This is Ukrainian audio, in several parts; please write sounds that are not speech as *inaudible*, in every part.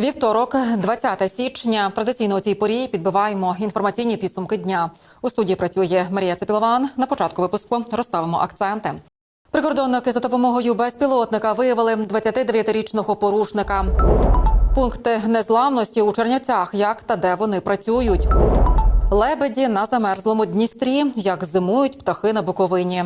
Вівторок, 20 січня. Традиційно у цій порі підбиваємо інформаційні підсумки дня. У студії працює Марія Цепілован. На початку випуску розставимо акценти. Прикордонники за допомогою безпілотника виявили 29-річного порушника. Пункти незламності у Чернівцях. Як та де вони працюють? Лебеді на замерзлому Дністрі. Як зимують птахи на Буковині.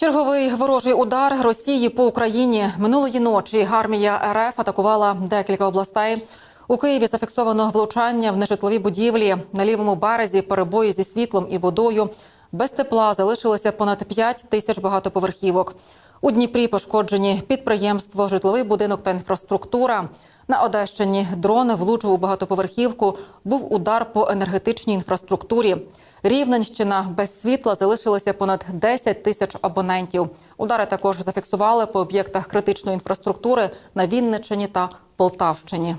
Черговий ворожий удар Росії по Україні минулої ночі. Армія РФ атакувала декілька областей. У Києві зафіксовано влучання в нежитлові будівлі на лівому березі. Перебої зі світлом і водою. Без тепла залишилося понад 5 тисяч багатоповерхівок. У Дніпрі пошкоджені підприємство, житловий будинок та інфраструктура. На Одещині дрони влучив у багатоповерхівку. Був удар по енергетичній інфраструктурі. Рівненщина без світла залишилося понад 10 тисяч абонентів. Удари також зафіксували по об'єктах критичної інфраструктури на Вінниччині та Полтавщині.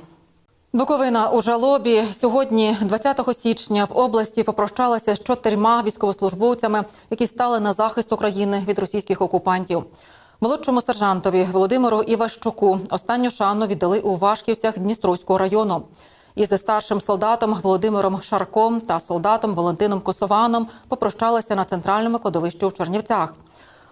Буковина у жалобі сьогодні, 20 січня, в області попрощалася з чотирма військовослужбовцями, які стали на захист України від російських окупантів. Молодшому сержантові Володимиру Іващуку останню шану віддали у Вашківцях Дністровського району. Із старшим солдатом Володимиром Шарком та солдатом Валентином Косованом попрощалися на центральному кладовищі у Чернівцях.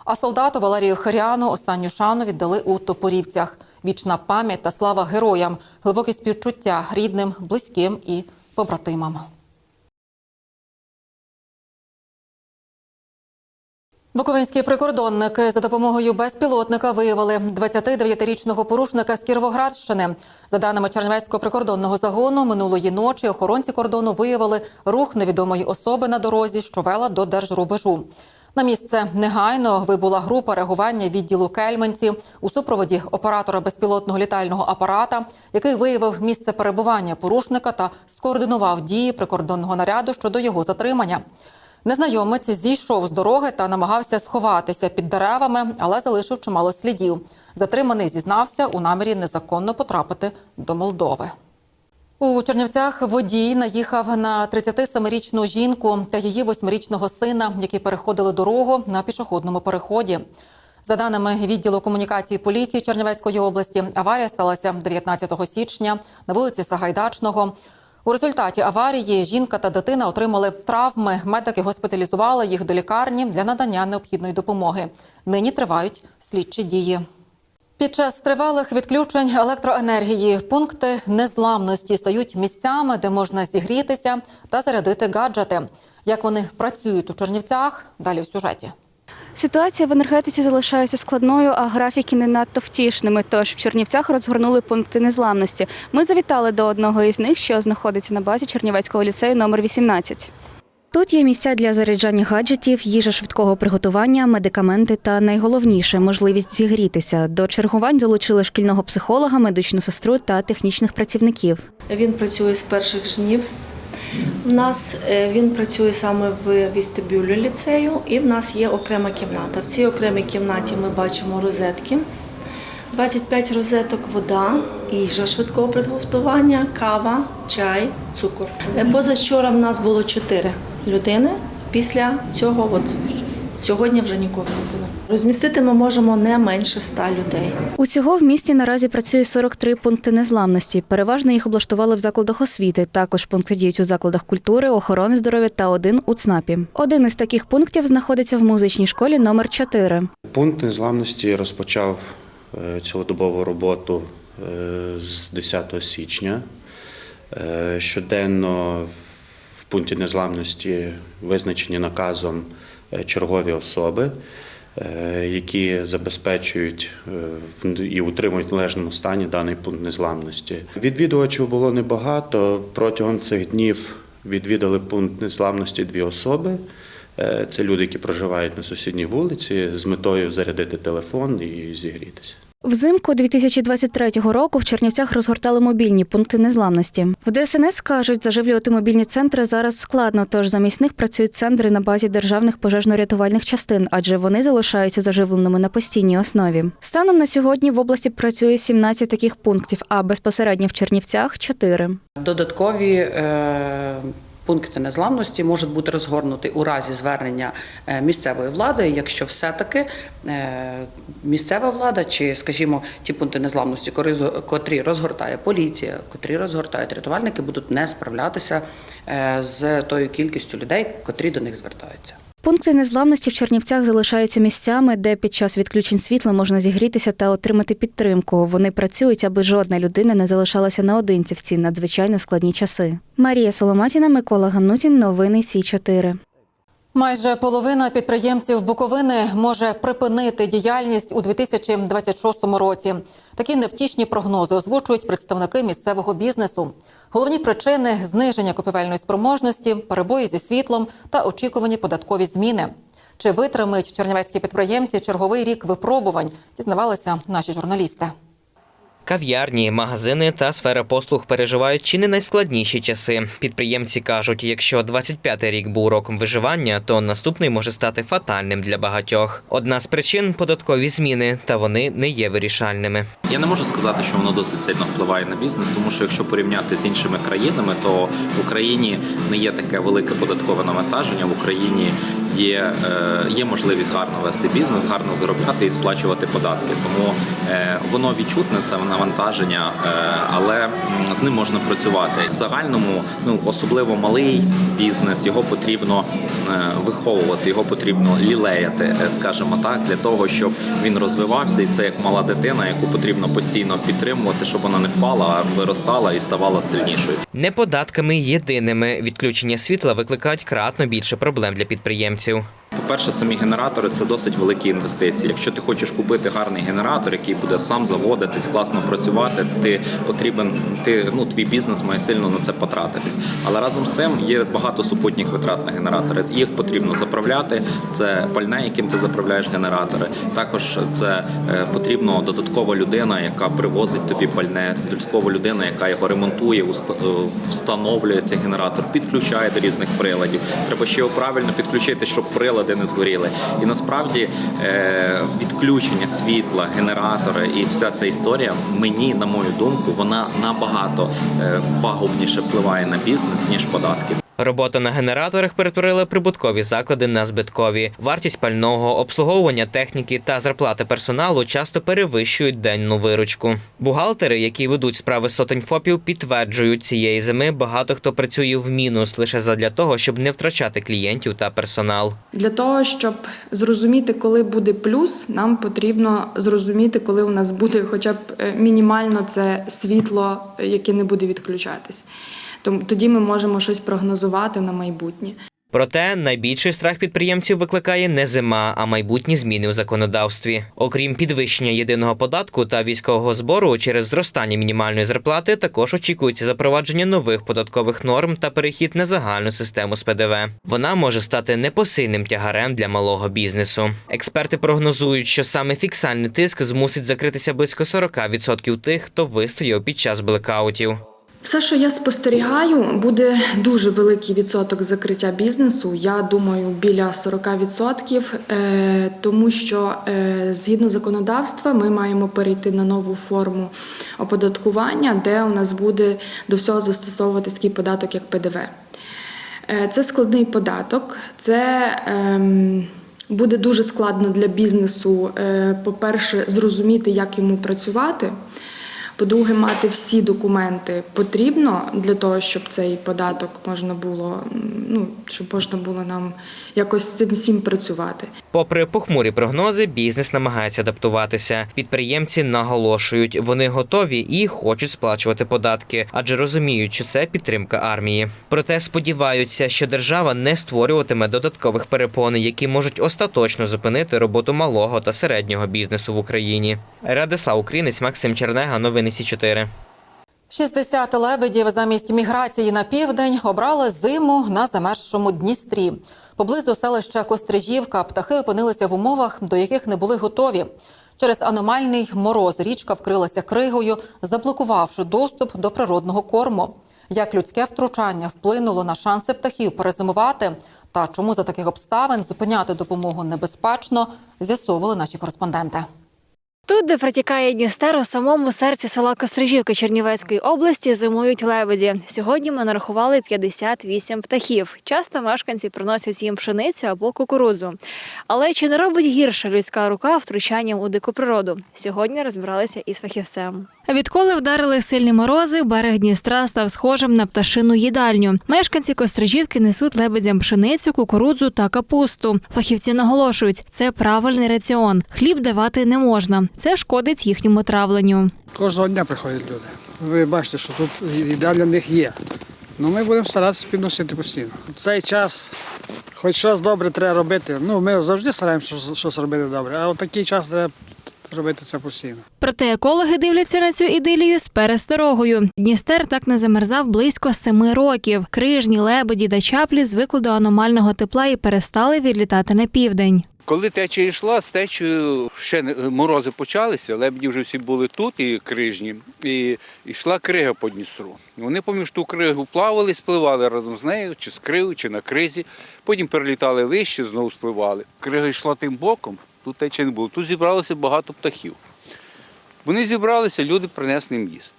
А солдату Валерію Хиряну останню шану віддали у Топорівцях. Вічна пам'ять та слава героям, глибокі співчуття рідним, близьким і побратимам. Буковинські прикордонники за допомогою безпілотника виявили 29-річного порушника з Кіровоградщини. За даними Чернівецького прикордонного загону, минулої ночі охоронці кордону виявили рух невідомої особи на дорозі, що вела до держрубежу. На місце негайно вибула група реагування відділу Кельменці у супроводі оператора безпілотного літального апарата, який виявив місце перебування порушника та скоординував дії прикордонного наряду щодо його затримання. Незнайомець зійшов з дороги та намагався сховатися під деревами, але залишив чимало слідів. Затриманий зізнався у намірі незаконно потрапити до Молдови. У Чернівцях водій наїхав на 37-річну жінку та її 8-річного сина, які переходили дорогу на пішохідному переході. За даними відділу комунікації поліції Чернівецької області, аварія сталася 19 січня на вулиці Сагайдачного. У результаті аварії жінка та дитина отримали травми. Медики госпіталізували їх до лікарні для надання необхідної допомоги. Нині тривають слідчі дії. Під час тривалих відключень електроенергії пункти незламності стають місцями, де можна зігрітися та зарядити гаджети. Як вони працюють у Чернівцях? Далі в сюжеті. Ситуація в енергетиці залишається складною, а графіки не надто втішними. Тож в Чернівцях розгорнули пункти незламності. Ми завітали до одного із них, що знаходиться на базі Чернівецького ліцею номер 18. Тут є місця для заряджання гаджетів, їжа швидкого приготування, медикаменти та найголовніше можливість зігрітися. До чергувань залучили шкільного психолога, медичну сестру та технічних працівників. Він працює з перших днів. У нас е, він працює саме в вестибюлі ліцею, і в нас є окрема кімната. В цій окремій кімнаті ми бачимо розетки. 25 розеток, вода, їжа швидкого приготування, кава, чай, цукор. Е, Позавчора в нас було 4 людини. Після цього, от сьогодні вже нікого не було. Розмістити ми можемо не менше 100 людей. Усього в місті наразі працює 43 пункти незламності. Переважно їх облаштували в закладах освіти. Також пункти діють у закладах культури, охорони здоров'я та один у ЦНАПі. Один із таких пунктів знаходиться в музичній школі номер 4. Пункт незламності розпочав е, цілодобову роботу е, з 10 січня. Е, Щоденно в пункті незламності визначені наказом е, чергові особи, е, які забезпечують е, і утримують в належному стані даний пункт незламності. Відвідувачів було небагато. Протягом цих днів відвідали пункт незламності дві особи. Це люди, які проживають на сусідній вулиці з метою зарядити телефон і зігрітися. Взимку 2023 року в Чернівцях розгортали мобільні пункти незламності. В ДСНС кажуть, заживлювати мобільні центри зараз складно, тож замість них працюють центри на базі державних пожежно-рятувальних частин, адже вони залишаються заживленими на постійній основі. Станом на сьогодні в області працює 17 таких пунктів, а безпосередньо в Чернівцях 4. Додаткові е, Пункти незламності можуть бути розгорнуті у разі звернення е, місцевої влади, якщо все-таки е, місцева влада чи, скажімо, ті пункти незламності, котрі розгортає поліція, котрі розгортають рятувальники, будуть не справлятися е, з тою кількістю людей, котрі до них звертаються. Пункти незламності в Чернівцях залишаються місцями, де під час відключень світла можна зігрітися та отримати підтримку. Вони працюють, аби жодна людина не залишалася наодинці в ці надзвичайно складні часи. Марія Соломатіна, Микола Ганутін. Новини Сі 4 Майже половина підприємців Буковини може припинити діяльність у 2026 році. Такі невтішні прогнози озвучують представники місцевого бізнесу. Головні причини зниження купівельної спроможності, перебої зі світлом та очікувані податкові зміни. Чи витримають чернівецькі підприємці черговий рік випробувань? Дізнавалися наші журналісти. Кав'ярні, магазини та сфера послуг переживають чи не найскладніші часи. Підприємці кажуть, якщо 25-й рік був роком виживання, то наступний може стати фатальним для багатьох. Одна з причин податкові зміни, та вони не є вирішальними. Я не можу сказати, що воно досить сильно впливає на бізнес, тому що якщо порівняти з іншими країнами, то в Україні не є таке велике податкове навантаження. В Україні є, е, є можливість гарно вести бізнес, гарно заробляти і сплачувати податки. Тому е, воно відчутне це навантаження, е, але з ним можна працювати. В загальному, ну особливо малий бізнес, його потрібно виховувати, його потрібно лілеяти, скажімо так, для того, щоб він розвивався, і це як мала дитина, яку потрібно постійно підтримувати, щоб вона не впала, а виростала і ставала сильнішою. Не податками єдиними відключення світла викликають кратно більше проблем для підприємців. to. По-перше, самі генератори це досить великі інвестиції. Якщо ти хочеш купити гарний генератор, який буде сам заводитись, класно працювати, ти потрібен, ти ну твій бізнес має сильно на це потратитись. Але разом з цим є багато супутніх витрат на генератори. Їх потрібно заправляти. Це пальне, яким ти заправляєш генератори. Також це е, потрібно додаткова людина, яка привозить тобі пальне, додаткова людина, яка його ремонтує, е, встановлює цей генератор, підключає до різних приладів. Треба ще його правильно підключити, щоб прилади не згоріли. І насправді е, відключення світла, генератори і вся ця історія мені, на мою думку, вона набагато е, пагубніше впливає на бізнес ніж податки. Робота на генераторах перетворила прибуткові заклади на збиткові. Вартість пального, обслуговування техніки та зарплати персоналу часто перевищують денну виручку. Бухгалтери, які ведуть справи сотень ФОПів, підтверджують, цієї зими багато хто працює в мінус лише задля того, щоб не втрачати клієнтів та персонал. Для того, щоб зрозуміти, коли буде плюс, нам потрібно зрозуміти, коли у нас буде хоча б е, мінімально це світло, е, яке не буде відключатись. Тоді ми можемо щось прогнозувати на майбутнє. Проте найбільший страх підприємців викликає не зима, а майбутні зміни у законодавстві. Окрім підвищення єдиного податку та військового збору через зростання мінімальної зарплати, також очікується запровадження нових податкових норм та перехід на загальну систему з ПДВ. Вона може стати непосильним тягарем для малого бізнесу. Експерти прогнозують, що саме фіксальний тиск змусить закритися близько 40% тих, хто вистояв під час блекаутів. Все, що я спостерігаю, буде дуже великий відсоток закриття бізнесу. Я думаю, біля 40%, е, тому що е, згідно законодавства ми маємо перейти на нову форму оподаткування, де у нас буде до всього застосовуватись такий податок, як ПДВ. Е, Це складний податок. Це ем, буде дуже складно для бізнесу, по-перше, зрозуміти, як йому працювати. По-друге, мати всі документи потрібно для того, щоб цей податок можна було, ну щоб можна було нам якось з цим всім працювати. Попри похмурі прогнози, бізнес намагається адаптуватися. Підприємці наголошують, вони готові і хочуть сплачувати податки, адже розуміють, що це підтримка армії. Проте сподіваються, що держава не створюватиме додаткових перепон, які можуть остаточно зупинити роботу малого та середнього бізнесу в Україні. Радислав Українець, Максим Чернега, новини Сі 4 60 лебедів замість міграції на південь обрали зиму на замерзшому Дністрі. Поблизу селища Кострижівка птахи опинилися в умовах, до яких не були готові. Через аномальний мороз річка вкрилася кригою, заблокувавши доступ до природного корму. Як людське втручання вплинуло на шанси птахів перезимувати та чому за таких обставин зупиняти допомогу небезпечно, з'ясовували наші кореспонденти. Тут, де протікає Дністер, у самому серці села Кострижівки Чернівецької області зимують лебеді. Сьогодні ми нарахували 58 птахів. Часто мешканці приносять їм пшеницю або кукурудзу. Але чи не робить гірше людська рука втручанням у дику природу? Сьогодні розбиралися із фахівцем. Відколи вдарили сильні морози, берег Дністра став схожим на пташину їдальню. Мешканці Кострижівки несуть лебедям пшеницю, кукурудзу та капусту. Фахівці наголошують, це правильний раціон. Хліб давати не можна. Це шкодить їхньому травленню. Кожного дня приходять люди. Ви бачите, що тут їда для них є. Ну ми будемо старатися підносити постійно. В цей час хоч щось добре треба робити. Ну, ми завжди стараємося щось- робити добре, а от такий час треба робити це постійно. Проте екологи дивляться на цю ідилію з пересторогою. Дністер так не замерзав близько семи років. Крижні, лебеді та чаплі звикли до аномального тепла і перестали відлітати на південь. Коли течія йшла, з течією ще морози почалися, лебеді вже всі були тут і крижні, і йшла крига по Дністру. Вони поміж ту кригу плавали, спливали разом з нею, чи з кригою, чи на кризі. Потім перелітали вище, знову спливали. Крига йшла тим боком, тут течії не було. Тут зібралося багато птахів. Вони зібралися, люди принесли їм їсти.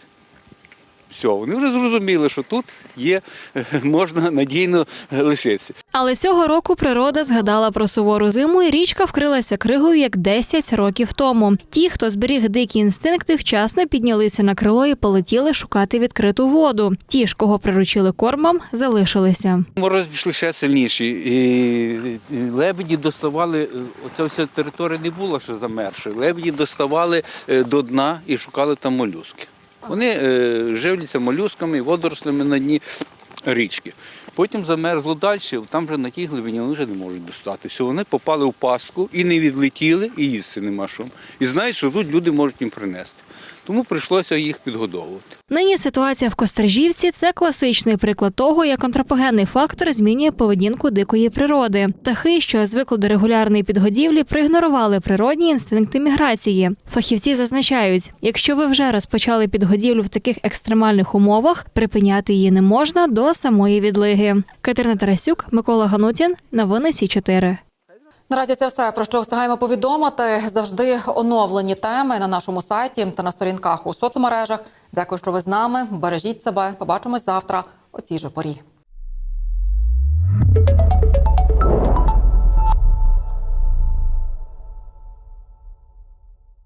Все, вони вже зрозуміли, що тут є, *laughs* можна надійно лишитися. Але цього року природа згадала про сувору зиму, і річка вкрилася кригою як 10 років тому. Ті, хто зберіг дикі інстинкти, вчасно піднялися на крило і полетіли шукати відкриту воду. Ті ж, кого приручили кормом, залишилися. Мороз пішли ще сильніші. І лебеді доставали, е, оця вся територія не була ще замершою. Лебеді доставали е, до дна і шукали там молюски. Вони е, живляться молюсками, водорослями на дні річки. Потім замерзло далі, там вже на тій глибині вони вже не можуть достатися. Вони попали в пастку і не відлетіли, і їсти нема що. І знають, що тут люди можуть їм принести. Тому прийшлося їх підгодовувати. Нині ситуація в Кострижівці це класичний приклад того, як антропогенний фактор змінює поведінку дикої природи. Птахи, що звикли до регулярної підгодівлі, проігнорували природні інстинкти міграції. Фахівці зазначають, якщо ви вже розпочали підгодівлю в таких екстремальних умовах, припиняти її не можна до самої відлиги. Катерина Тарасюк, Микола Ганутін, новини Сі 4 Наразі це все про що встигаємо повідомити. Завжди оновлені теми на нашому сайті та на сторінках у соцмережах. Дякую, що ви з нами. Бережіть себе. Побачимось завтра о цій же порі.